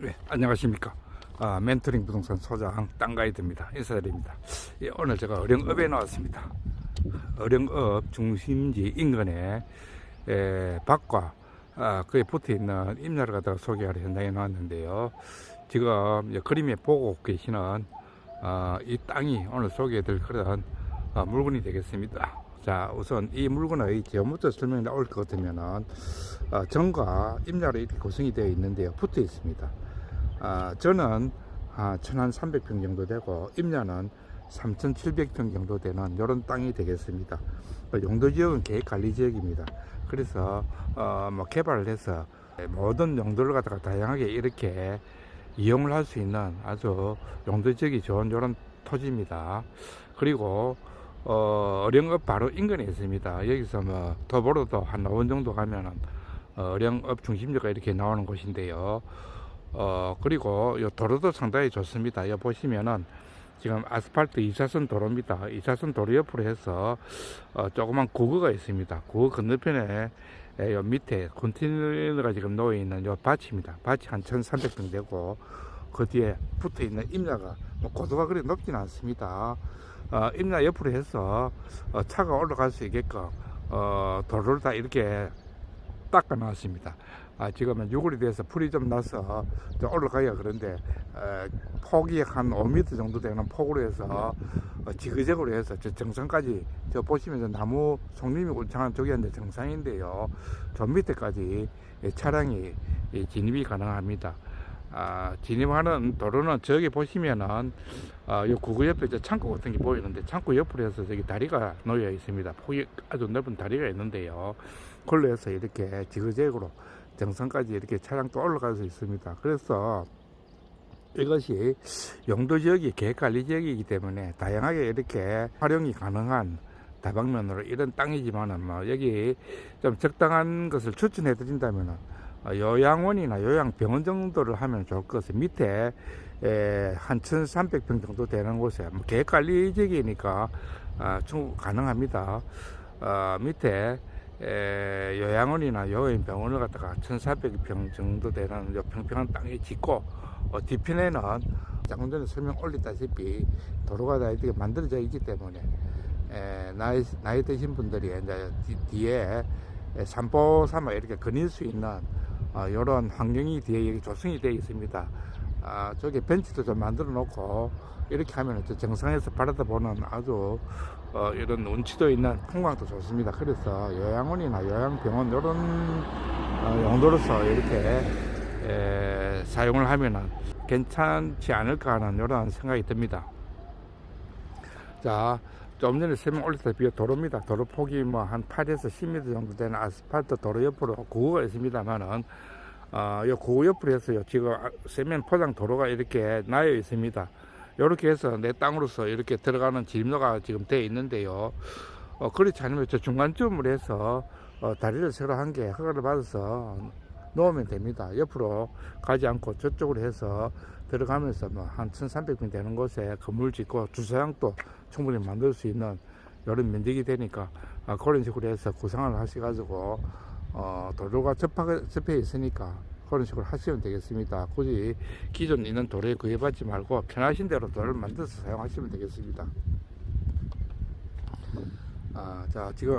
네, 안녕하십니까. 아, 멘토링 부동산 소장 땅가이드입니다. 인사드립니다. 예, 오늘 제가 어령읍에 나왔습니다. 어령읍 중심지 인근에 에, 밭과 아, 그에 붙어 있는 임야를 갖다가 소개하러 현장에 나왔는데요. 지금 이제 그림에 보고 계시는 아, 이 땅이 오늘 소개해드릴 그런 아, 물건이 되겠습니다. 자, 우선 이 물건의 제목부터 설명이 나올 것 같으면은 아, 정과 임야로 이렇게 구성이 되어 있는데요. 붙어 있습니다. 아, 저는 아, 1,300평 정도 되고 임야는 3,700평 정도 되는 이런 땅이 되겠습니다. 그 용도 지역은 계획 관리 지역입니다. 그래서 어, 뭐 개발을 해서 모든 용도를 갖다가 다양하게 이렇게 이용을 할 수 있는 아주 용도 지역이 좋은 이런 토지입니다. 그리고 어, 어령읍 바로 인근에 있습니다. 여기서 뭐 더불어도 한 5분 정도 가면은 어, 어령읍 중심지가 이렇게 나오는 곳인데요. 어, 그리고 요 도로도 상당히 좋습니다. 여 보시면은 지금 아스팔트 2차선 도로입니다. 2차선 도로 옆으로 해서 어, 조그만 구거가 있습니다. 구거 건너편에 에, 요 밑에 컨테이너가 지금 놓여 있는 요 밭입니다. 밭이 한 1,300평 되고 그 뒤에 붙어 있는 임야가 뭐 고도가 그리 높진 않습니다. 어, 임야 옆으로 해서 어, 차가 올라갈 수 있게끔 어, 도로를 다 이렇게 닦아 놨습니다. 아, 지금은 6월이 돼서 풀이 좀 나서 좀 올라가야 그런데 어, 폭이 한 5m 정도 되는 폭으로 해서 어, 지그재그로 해서 저 정상까지 저 보시면 저 나무 송림이 울창한 이제 정상인데요. 저 밑에까지 이 차량이 이 진입이 가능합니다. 아, 진입하는 도로는 저기 보시면은 아, 요 구구 옆에 저 창고 같은 게 보이는데 창고 옆으로 해서 저기 다리가 놓여 있습니다. 폭이 아주 넓은 다리가 있는데요. 해서 이렇게 지그재그로 정상까지 이렇게 차량도 올라갈 수 있습니다. 그래서 이것이 용도 지역이 계획관리 지역이기 때문에 다양하게 이렇게 활용이 가능한 다방면으로 이런 땅이지만은 뭐 여기 좀 적당한 것을 추천해 드린다면은 어, 요양원이나 요양병원 정도를 하면 좋을 것 같아요. 밑에 에, 한 1,300평 정도 되는 곳에 뭐 계획관리 지역이니까 아, 충분 가능합니다. 어, 밑에 에, 요양원이나 요양병원을 갖다가 1,400평 정도 되는 요 평평한 땅에 짓고 어, 뒤편에는 조금 전에 설명 올렸다시피 도로가 다 이렇게 만들어져 있기 때문에 에, 나이, 나이 드신 분들이 이제 뒤, 에, 산보 삼아 이렇게 거닐 수 있는 어, 이런 환경이 뒤에 조성이 되어 있습니다. 아, 저기 벤치도 좀 만들어 놓고 이렇게 하면 저 정상에서 바라다 보는 아주 어, 이런 운치도 있는 풍광도 좋습니다. 그래서 요양원이나 요양병원 이런 어, 용도로서 이렇게 에, 사용을 하면은 괜찮지 않을까 하는 이런 생각이 듭니다. 자, 좀 전에 설명 올렸다시피 도로입니다. 도로 폭이 뭐 한 8에서 10m 정도 되는 아스팔트 도로 옆으로 구호가 있습니다만은 어, 요 구호 옆으로 해서 요. 지금 아- 세면 포장 도로가 이렇게 나여 있습니다. 이렇게 해서 내 땅으로서 이렇게 들어가는 진로가 지금 되어 있는데요. 어, 그렇지 않으면 저 중간쯤으로 해서 어, 다리를 새로 한 개 허가를 받아서 놓으면 됩니다. 옆으로 가지 않고 저쪽으로 해서 들어가면서 뭐 한 1300평 되는 곳에 건물 짓고 주차장도 충분히 만들 수 있는 이런 면적이 되니까 아, 그런 식으로 해서 구상을 하셔가지고 어, 도로가 접하, 접해 있으니까 그런 식으로 하시면 되겠습니다. 굳이 기존 있는 도로에 구애받지 말고 편하신 대로 도로를 만들어서 사용하시면 되겠습니다. 아, 자, 지금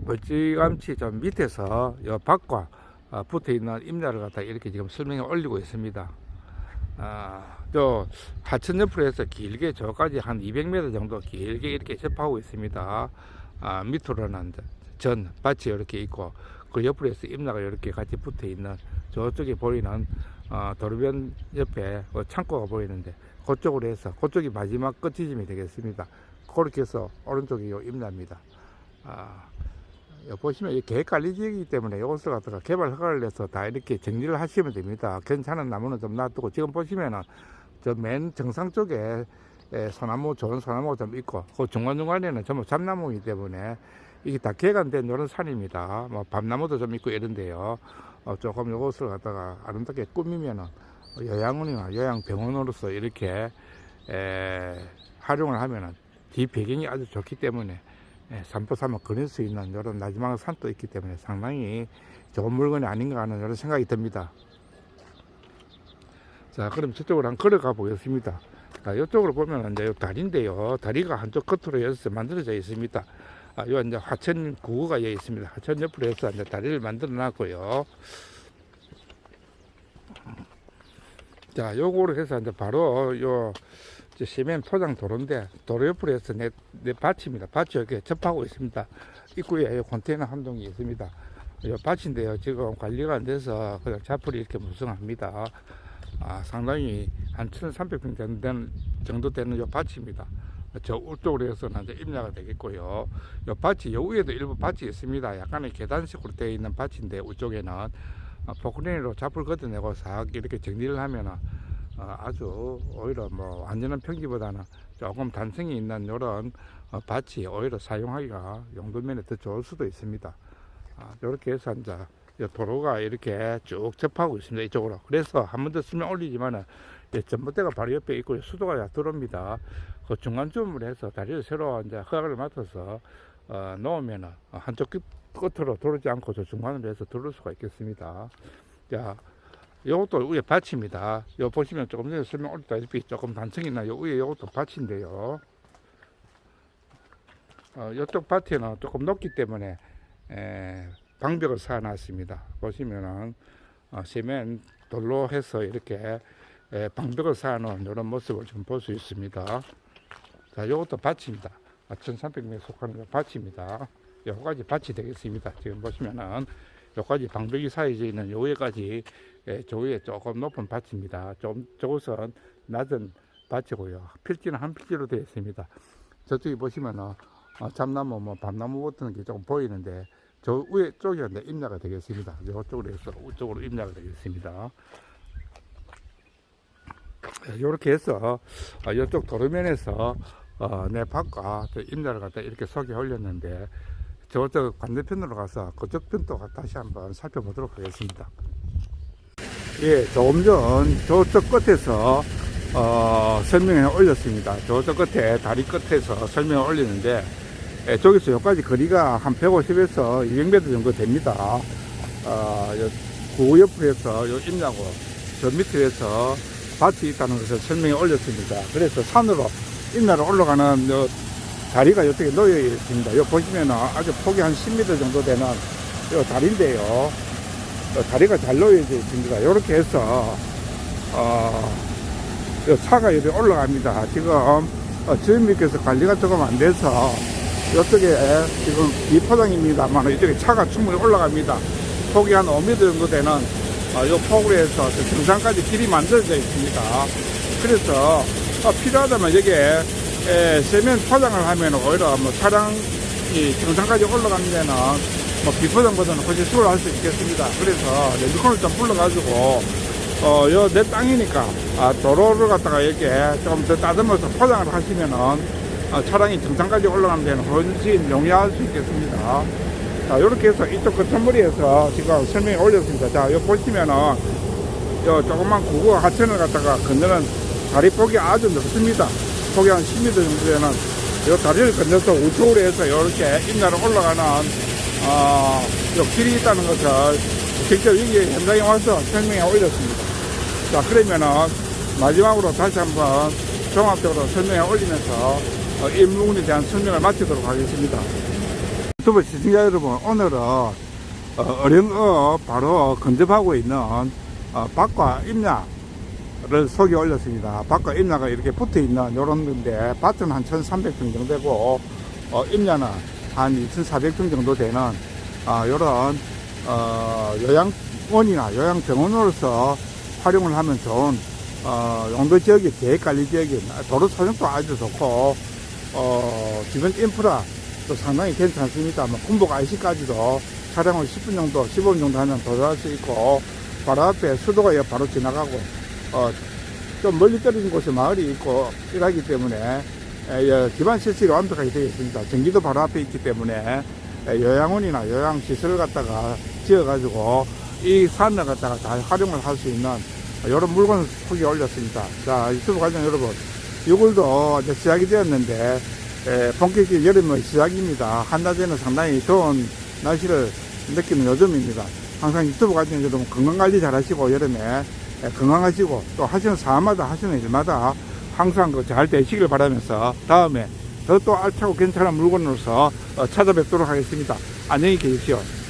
멀찌감치 좀 밑에서 요 밭과 아, 붙어 있는 임야를 갖다 이렇게 지금 설명에 올리고 있습니다. 아, 저 하천 옆으로 해서 길게 저까지 한 200m 정도 길게 이렇게 접하고 있습니다. 아, 밑으로는 전 밭이 이렇게 있고 그 옆으로 해서 임나가 이렇게 같이 붙어 있는 저쪽에 보이는 어, 도로변 옆에 어, 창고가 보이는데 그쪽으로 해서 그쪽이 마지막 끝지점이 되겠습니다. 그렇게 해서 오른쪽이 요 임나입니다. 아, 여 보시면 이 계획관리 지역이기 때문에 이것을 갖다가 개발 허가를 내서 다 이렇게 정리를 하시면 됩니다. 괜찮은 나무는 좀 놔두고 지금 보시면은 저 맨 정상 쪽에 에, 소나무 좋은 소나무가 좀 있고 그 중간중간에는 전부 잡나무이기 때문에 이게 다 개간된 이런 산입니다. 뭐 밤나무도 좀 있고 이런데요. 어, 조금 이것을 갖다가 아름답게 꾸미면은 요양원이나 요양병원으로서 이렇게 에, 활용을 하면은 뒤 배경이 아주 좋기 때문에 삼아 그릴 수 있는 이런 나지막 산도 있기 때문에 상당히 좋은 물건이 아닌가 하는 이런 생각이 듭니다. 자, 그럼 저쪽으로 한번 걸어가 보겠습니다. 아, 이쪽으로 보면 이제 요 다리인데요. 다리가 한쪽 끝으로 여서 만들어져 있습니다. 아, 요 이제 하천 구구가 여기 있습니다. 하천 옆으로 해서 이제 다리를 만들어 놨고요. 자, 요거로 해서 이제 바로 요 시멘 포장 도로인데 도로 옆으로 해서 내, 내 밭입니다. 밭이 이렇게 접하고 있습니다. 입구에 요 컨테이너 한 동이 있습니다. 요 밭인데요. 지금 관리가 안 돼서 그냥 자풀이 이렇게 무성합니다. 아, 상당히 한 1,300평 정도 되는, 정도 되는 요 밭입니다. 저 우쪽으로 해서는 이제 임야가 되겠고요. 요 밭이, 요 위에도 일부 밭이 있습니다. 약간의 계단식으로 되어 있는 밭인데, 우쪽에는 아, 포크레인으로 잡을 걷어내고 싹 이렇게 정리를 하면은 어, 아주 오히려 뭐 완전한 평지보다는 조금 단성이 있는 이런 어, 밭이 오히려 사용하기가 용도면에 더 좋을 수도 있습니다. 아, 이렇게 해서 이제 이 도로가 이렇게 쭉 접하고 있습니다. 이쪽으로. 그래서 한 번더 설명 올리지만은 예, 전봇대가 바로 옆에 있고 수도가 다 들어옵니다. 그 중간쯤으로 해서 다리를 새로 이제 허가를 맡아서 어, 놓으면은 한쪽 끝- 끝으로 들어오지 않고 저 중간으로 해서 들어올 수가 있겠습니다. 자, 요것도 위에 밭입니다. 요 보시면 조금 전에 설명 올렸다시피 조금 단층이 나 요 위에 요것도 밭인데요. 어, 요쪽 밭에는 조금 높기 때문에 에, 방벽을 쌓아놨습니다. 보시면은 어, 시멘 돌로 해서 이렇게 에, 방벽을 쌓아놓은 이런 모습을 좀볼수 있습니다. 자, 요것도 밭입니다. 1,300m 속하는 거 밭입니다. 요까지 밭이 되겠습니다. 지금 보시면은 요까지 방벽이 쌓여져 있는 요에까지 예, 저 위에 조금 높은 밭입니다. 좀 저곳은 낮은 밭이고요. 필지는 한 필지로 되어 있습니다. 저쪽에 보시면은 어, 잠나무, 뭐 밤나무 같은 게 조금 보이는데 저 위에 쪽이 이제 임야가 되겠습니다. 이쪽으로 해서 이쪽으로 임야가 되겠습니다. 이렇게 해서 어, 이쪽 도로면에서 어, 내 밭과 저 임야를 갖다 이렇게 소개 올렸는데 저쪽 반대편으로 가서 그쪽 편도 다시 한번 살펴보도록 하겠습니다. 예, 조금 전 저쪽 끝에서 어, 설명에 올렸습니다. 저쪽 끝에 다리 끝에서 설명을 올리는데 예, 저기서 여기까지 거리가 한 150에서 200m 정도 됩니다. 어, 해서 요 임야고 저 밑에서 밭이 있다는 것을 설명에 올렸습니다. 그래서 산으로 임야로 올라가는 요 다리가 이쪽에 놓여 있습니다. 요 보시면은 아주 폭이 한 10m 정도 되는 요 다리인데요. 요 다리가 잘 놓여져 있습니다. 이렇게 해서 어, 요 차가 여기 올라갑니다. 지금 어, 주인님께서 관리가 조금 안 돼서 이쪽에 지금 비포장입니다만 이쪽에 차가 충분히 올라갑니다. 폭이 한 5m 정도 되는 해서 저 정상까지 길이 만들어져 있습니다. 그래서 어, 필요하다면 여기에 에, 세면 포장을 하면 오히려 뭐 차량이 정상까지 올라가는 데는 뭐 비포장보다는 훨씬 수월할 수 있겠습니다. 그래서 레미콘을 좀 불러가지고 어, 요 내 땅이니까 아, 도로를 갖다가 이렇게 좀 더 따듬어서 포장을 하시면은 아, 차량이 정상까지 올라가는 데는 훨씬 용이할 수 있겠습니다. 자, 요렇게 해서 이쪽 끝머리에서 지금 설명에 올렸습니다. 자, 요 보시면은 요 조그만 구구 하천을 갖다가 건너는 다리 폭이 아주 넓습니다. 폭이 한 10m 정도 되는 요 다리를 건너서 우측으로 해서 이렇게 임나로 올라가는 어, 요 길이 있다는 것을 직접 여기 현장에 와서 설명해 올렸습니다. 자, 그러면은 마지막으로 다시 한번 종합적으로 설명해 올리면서 어, 이 부분에 대한 설명을 마치도록 하겠습니다. 유튜브 시청자 여러분, 오늘은 어, 어령어 바로 근접하고 있는 어, 밭과 임야를 속에 올렸습니다. 밭과 임야가 이렇게 붙어 있는 요런 건데 밭은 한 1,300평 정도 되고 어, 임야는 한 2,400평 정도 되는 아, 요런 어, 요양원이나 요양병원으로서 활용을 하면 좋은 어, 용도 지역이 계획관리 지역이 도로 사정도 아주 좋고 어, 주변 인프라 또 상당히 괜찮습니다. 뭐 군복 IC까지도 차량을 10분 정도, 15분 정도 하면 도달할 수 있고 바로 앞에 수도가 바로 지나가고 어, 좀 멀리 떨어진 곳에 마을이 있고 이러기 때문에 에, 여, 기반 시설이 완벽하게 되어 있습니다. 전기도 바로 앞에 있기 때문에 에, 요양원이나 요양시설을 갖다가 지어가지고 이 산을 갖다가 다 활용을 할 수 있는 이런 물건을 소개 올렸습니다. 자, 유튜브 관련 여러분, 이걸도 이제 시작이 되었는데, 에, 본격적인 여름의 시작입니다. 한낮에는 상당히 더운 날씨를 느끼는 요즘입니다. 항상 유튜브 관련 여러분 건강관리 잘 하시고 여름에 예, 건강하시고 또 하시는 사마다 하시는 일마다 항상 그잘 되시길 바라면서 다음에 더 또 알차고 괜찮은 물건으로서 어, 찾아뵙도록 하겠습니다. 안녕히 계십시오.